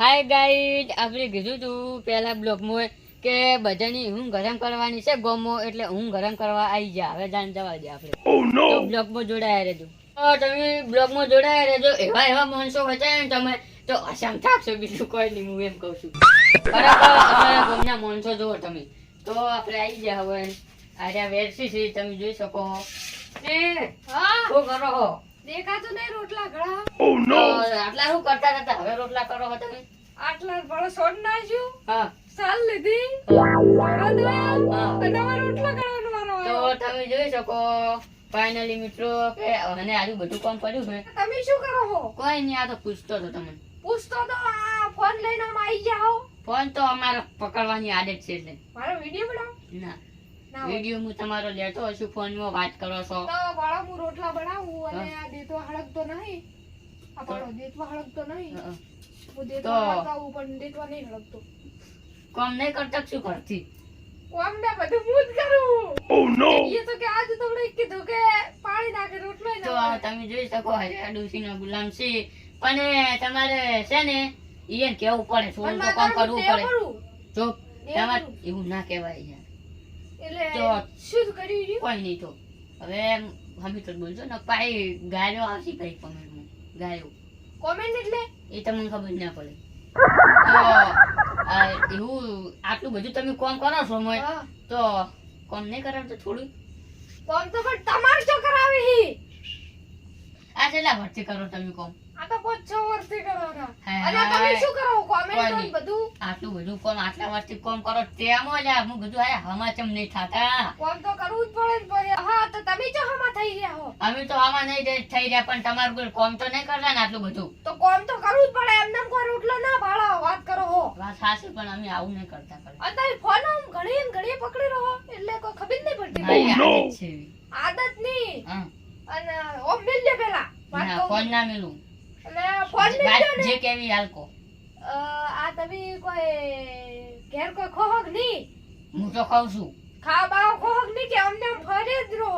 હાય guide આપણે કીધું હતું પહેલાં બ્લોગમાં કે બધાની હું ગરમ કરવાની છે ગોમો એટલે હું ગરમ કરવા આવી જા હવે જાણ જવા દે આપણે. બ્લોગમાં જોડાયા રહેજો. તમે બ્લોગમાં જોડાયા રહેજો એવા એવા માણસો ને તમે તો અસમ થાકશો બીજું કોઈ નહીં હું એમ કહું છું. બરાબર અમારા ગોમના માણસો જુઓ તમે. તો આપણે આવી ગયા હવે. આર્યા વેરસી છે તમે જોઈ શકો. એ હા? શું કરો દેખાતું નહીં રોટલા ઘણા. નો આટલા શું કરતા હતા હવે રોટલા કરો છો તમે. આટલા બળો સોડ નાખ્યું. હા. સાલ લીધી. હા. હા. અને હવે રોટલા કરવાનો વારો તો તમે જોઈ શકો ફાઇનલી મિત્રો કે મને આજુ બધું કામ કર્યું છે. તમે શું કરો છો કોઈ નહીં આ તો પૂછતો હતો તમને. પૂછતો તો આ ફોન લઈને આમ આવી જાઓ ફોન તો અમારે પકડવાની આદત છે એટલે. મારો વીડિયો બનાવો. ના. ના વીડિયો હું તમારો લેતો હશું ફોનમાં વાત કરો છો. તો બાળા હું રોટલા બનાવું. અને આ દેતો હળગતો નહીં. આ બાળો હળગતો નહીં. હું દેતવા હળગાવું પણ દેતવા નહીં હળગતો. કામ નહીં કરતા શું કરતી? કોમ ને બધું હું જ કરું. એ તો કે આજ તમને કીધું કે પાણી નાખે રોટલો તો તમે જોઈ શકો હજાર ડોસીનો ગુલામ છે. પણ તમારે છે ને એને કેવું પડે? થોડું તો કામ કરવું પડે. જો તમારે એવું ના કહેવાય યાર. એટલે તો- શું કર્યું કોઈ નહીં તો. હવે હમી તો બોલજો ને પાઈ ગાયો આવશે ભાઈ કોમેન્ટમાં ગાયો. કોમેન્ટ એટલે? એ તમને ખબર ના પડે. તો એવું આટલું બધું તમે કોમ કરો છો મોય? તો કોમ નહીં કરાવતો થોડું? કોમ તો પણ તમારે જો કરાવે આ છેલ્લા વર્ષથી કરો તમે કોમ આ તો પાંચ છ. વર્ષથી કરો અને તમે શું કરો? કોમેન્ટ. બધું? આટલું બધું કોમ આટલા વર્ષથી કોમ કરો? તેમાં જ આ હું બધું આયા હમા ચમ નહીં થાતા. કોમ તો કરવું જ પડે અમે તો આમાં નહીં થઈ- થઈ રહ્યા પણ તમારું કોઈ કોમ તો નહીં કરતા ને આટલું બધું? તો કોમ તો કરવું જ પડે એમને કોઈ રોટલો ના ભાડા વાત કરો હો. વાત સાચી પણ અમે આવું નહીં કરતા કરે. અને ફોન આમ ને ઘડીએ પકડી રહો એટલે કોઈ ખબર નહીં પડતી. આદત છે. આદત નહીં. અને ઓમ મિલ લે પેલા. ના, ફોન ના મેલું. અને ફોન મિલ વાત જે કેવી હાલકો. આ તમે કોઈ ઘેર કોઈ ખોહક નહીં. હું તો ખાઉં છું. ખાવા બાવ ખોહક નહીં કે અમને આમ ફરે જ રહો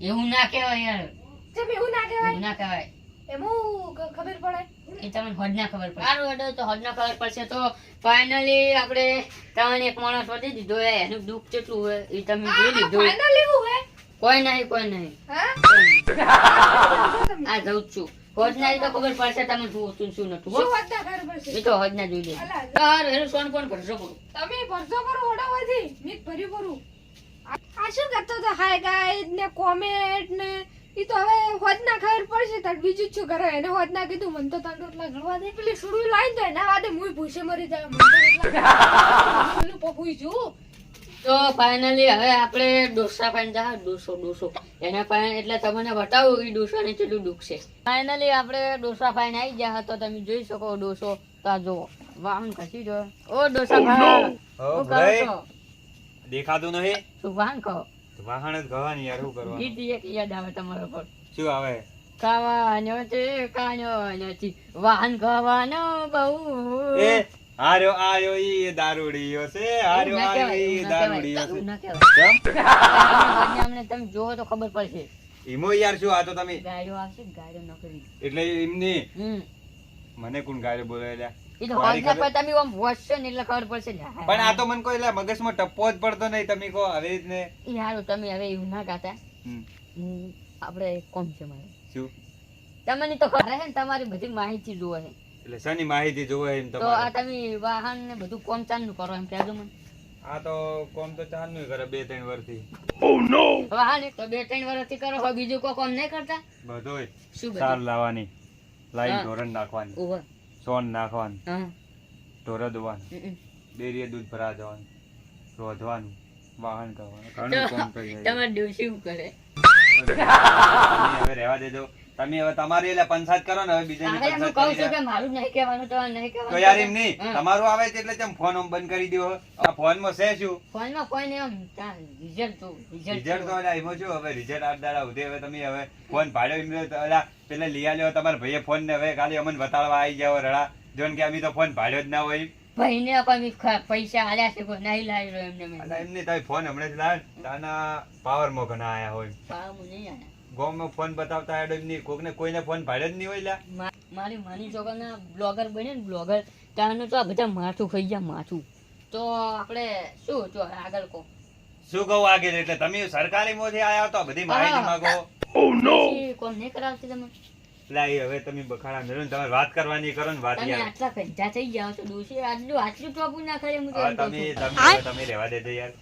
એવું ના કહેવાય યાર. જેમ એવું ના એવું કહેવાય ના કહેવાય. એમાં ખબર પડે? એ તમને હદ ના ખબર પડે. સારું હેડો તો હદ ના ખબર પડશે તો ફાઇનલી આપણે તમને એક માણસ વધી દીધો હે. એનું દુઃખ કેટલું હોય એ તમે જોઈ લીધું. ફાઇનલ એવું હે? કોઈ નહીં કોઈ નહીં. હા? કોઈ નહીં. જો તમે. આ જઉં જ છું. હોજ ના તો ખબર પડશે તમે શું શું નતું હો. શું વાત ના ખબર પડશે? એ તો હોજ ના જોઈ લે. અલા, સારું એનું સોન કોણ ભરશો કરું તમે ભરજો કરો મીત ભરી ભરું આ શું કરતો તો હાય ગાઈડ ને કોમેન્ટ ને ઈ તો હવે હોજ ના ખબર પડશે તાર બીજું શું કરે? એને હોજ ના કીધું મને તો તાર રોટલા ઘડવા દે. પેલી સુડું લાઈન તો એના વાદે મુય ભૂસે મરી જાય મને તો રોટલા પેલું પકુઈ જુ તો ફાઇનલી હવે આપણે ડોસા પાણી જા ડોસો ડોસો. એના પાણી એટલે તમને બતાવું એ ડોસા ને કેટલું દુઃખ છે. ફાઇનલી આપણે ડોસા પાણી આવી ગયા તો તમે જોઈ શકો ડોસો. તો આ જુઓ. વામ ખસી જો ઓ ડોસા ભાઈ ઓ કરો ભાઈ છો? દેખાતું નહીં શું વાહન કહો. વાહન જ ગવાની યાર શું કરવાનું? ગીત એક યાદ આવે તમારો પર શું આવે? ખાવાનો છે કાનો નથી વાહન ખાવાનો બહુ. એ આર્યો આયો ઈ દારૂડીયો છે આર્યો આયો ઈ દારૂડીયો છે. કેમ? અમને તમે જોવો તો ખબર પડશે. ઈમો યાર શું આ તો તમે? ગાડીઓ આવશે ને ગાડીઓ નોકરી એટલે એમની? મને કોણ ગાય બોલે લ્યા? એ તો મારી પર તમે આમ વોચશો ને એટલે ખબર પડશે ને. પણ આ તો મને કોઈ લ્યા મગજમાં ટપ્પો જ પડતો નહીં. તમે કહો આવી રીતને. ઈ હારું તમે હવે એવું ના ગાતા. હમ, હમ, આપણે કોમ છે મારે? શું? તમને તો ખબર છે ને તમારી બધી માહિતી જોવે છે એટલે શની માહિતી જોવે એમ તો આ તમે વાહન ને બધું કોમ ચાલુ કરો એમ કહેજો મને. આ તો કોમ તો ચાલુ કરે બે ત્રણ વર્ષથી વાહન એક તો બે ત્રણ વર્ષથી કરો બીજું કોઈ કોમ નહીં કરતા? બધોય. સાર લાવવાની. લાઈન ધોરણ નાખવાની. ઓહો. સોન નાખવાનું. ઢોર દોવાનું. ડેરીએ દૂધ ભરા જવાનું રોધવાનું વાહન કરવાનું. ઘણું કામ કરી તમારે કરે? હવે રહેવા દેજો. તમે હવે તમારી એટલે પંચાયત કરો ને હવે બીજાની પંચાયત કહું છું કે મારું નહીં કહેવાનું તો નહીં તો યાર એમ નહીં તમારું આવે એટલે તમે ફોન આમ બંધ કરી દો આ ફોનમાં છે શું? ફોનમાં કોઈ નહીં આમ રિઝલ્ટ તો રિઝલ્ટ તો એટલે એમાં શું? હવે રિઝલ્ટ આઠ દાડા ઉધે હવે તમે હવે ફોન ભાડ્યો એમ એટલે પેલા લઈ આલ્યો તમારા ભાઈએ ફોન ને હવે ખાલી અમને બતાડવા આવી જાવ રડા. જોન કે અમે તો ફોન ભાડ્યો જ ના હોય ભાઈને કોઈ પૈસા આલ્યા છે કોઈ નહીં લાવી રહ્યો એમને એમને તમે ફોન હમણાં જ લાવ તાના પાવરમાં ઘણા આયા હોય પાવર નહીં આયા. ગામમાં ફોન બતાવતા હેડો એમની કોકને કોઈને ફોન ભાડે જ નહીં હોય લ્યા. મારી માની છોકરાના બ્લોગર બને ને બ્લોગર ત્યારનું તો આ બધા માથું ખાઈ ગયા માથું. તો આપણે શું તો આગળ કહો? શું કહું આગળ? એટલે તમે સરકારી મોથી આયા તો બધી માહિતી માંગો. ઓ નો કોમ નહીં કરાવતી તમે લાઈ હવે તમે બખાડા મેળો ને તમારે વાત કરવાની કરો ને વાત યાર. આટલા કંઠા થઈ ગયા છો ડોશી આટલું આટલું ટોપું ના કરે હું એમ તમે તમે રહેવા દેજો યાર.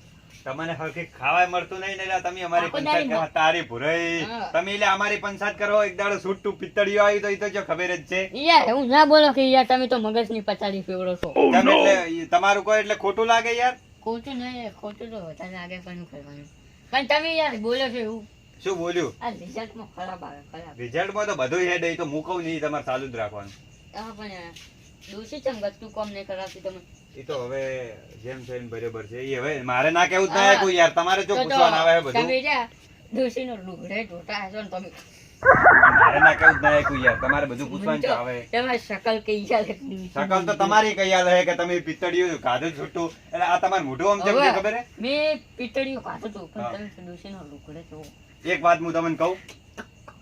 તમને હરખી ખાવાય મળતું નહીં ને તમે અમારી પંચાયત કરવા તારી ભુરાઈ. તમે એટલે અમારી પંચાયત કરો એક દાડો છૂટું પિત્તળીઓ આવી તો એ તો જો ખબર જ છે. યાર હું ના બોલો કે યાર તમે તો મગજની પચાડી ફેવડો છો. તમે એટલે તમારું કોઈ એટલે ખોટું લાગે યાર? ખોટું નહીં ખોટું તો વધારે આગળ પણ કરવાનું. પણ તમે યાર બોલો છો એવું. શું બોલ્યું? આ રિઝલ્ટમાં ખરાબ આવે ખરાબ રિઝલ્ટમાં તો બધું હેડ એ તો મૂકવું નહીં તમારે ચાલુ જ રાખવાનું. હા પણ દોષી ચમ ગતું કોમ નહીં કરાવતી તમે એ તો હવે જેમ છે એમ બરોબર છે. એ હવે મારે ના કેવું થાય કોઈ યાર તમારે જો પૂછવાનું આવે બધું. તમે જા દોશીનો લુગડે ઢોટા હશો ને તમે. મારે ના કેવું થાય કોઈ યાર તમારે બધું પૂછવાનું છે હવે તમારી શકલ કઈ ચાલે શકલ તો તમારી કઈ યાદ હે કે તમે પિત્તળિયું ખાધું છૂટું? એટલે આ તમારું મોઢું આમ કેમ ખબર હે? મેં પિતળીઓ ખાધું તો પણ તમે દોશીનો લુગડે જો એક વાત હું તમને કહું?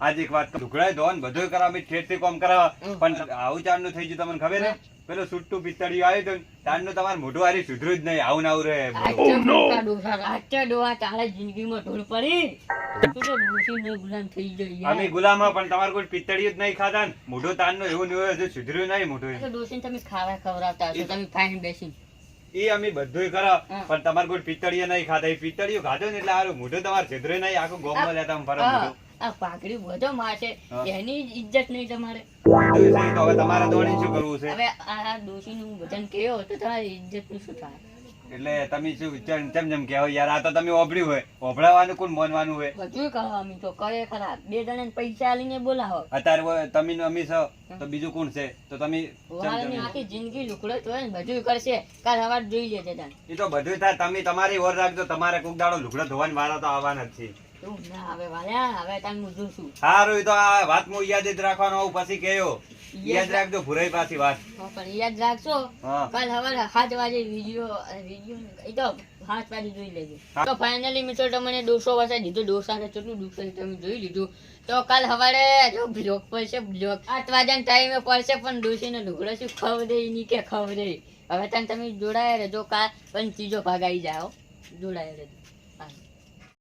આજ એક વાત ઢુકડાય ધોન બધું કરાવી ઠેઠથી કોમ કરાવ. પણ આવું ચાંદનું થઈ ગયું તમને ખબર હે. પેલું સુટ્ટુ પિત્તળિયું આવ્યું હતું ને, તમારે મોઢું હારી સુધર્યું જ નહીં આવું આવું રહે બધું. ડોહા તારે જિંદગીમાં ઢોળ પડી. તું તો ડોશીનો ગુલામ થઈ ગયો યાર. અમે ગુલામો પણ તમારે કોઈ પિત્તળિયું જ નહીં ખાતા ને. મોઢું તારનું એવું હજુ સુધર્યું નહીં મોઢું તો તમે ખાવા ખવડાવતા હશો તમે ફાઈન બેસીને. એ અમે બધુંય કરો પણ તમારે કોઈ પિત્તળીએ નહીં ખાધા એ પિત્તળીયું ખાધો ને એટલે મોઢું તમારે છેતરે નહીં આખું ગોમમાં લેતા ફરક ફરે મોઢું. આ પાઘડી બધો હા. એની ઇજ્જત નહીં તમારે. હવે તમારે દોડીને શું કરવું છે? હવે આ ડોશીનું ભજન કેવો તો તમારી ઇજ્જતનું શું થાય? એટલે તમે શું ચમ ચમ કહેવો યાર આ તો તમે ઓભળ્યું હોય. ઓભળાવાનું કોણ માનવાનું હોય? બધું કરવા તો કરે ખરા. બે જણા પૈસા આલીને બોલાવો. અત્યારે તમે અમે છો તો બીજું કોણ છે? તો તમે આખી જિંદગી લુકડો તો બધું કરશે. કાલ સવાર જોઈ લેજે એ તો બધું થાય. તમે તમારી ઓર રાખજો. તમારે કોક દાડો લુગડો ધોવાની વાળા તો આવવાના જ છે. તું ના હવે વાલ્યા હવે તાન હું જોશું સારું તો આ વાત હું યાદ જ રાખવાનો આવું પછી કહેયો. યાદ રાખજો ભૂરાઈ પાછી વાત. પણ યાદ રાખજો. કાલ સવારે સાત વાગે વીડિયો વીડિયો એ તો સાત વાગે જોઈ લેજો. તો ફાઇનલી મિત્રો તમને દોસો વાસે દીધો ડોસાને કેટલું દુઃખ છે તમે જોઈ લીધું. તો કાલ સવારે જો બ્લોક પડશે બ્લોક સાત વાગ્યાના ટાઈમે પડશે પણ ડોસીને ઢોકળો શું ખવડે ની કે ખવડે. હવે તને તમે જોડાયા રહેજો કાલ પણ ત્રીજો ભાગ આવી જાઓ. જોડાયા રહેજો.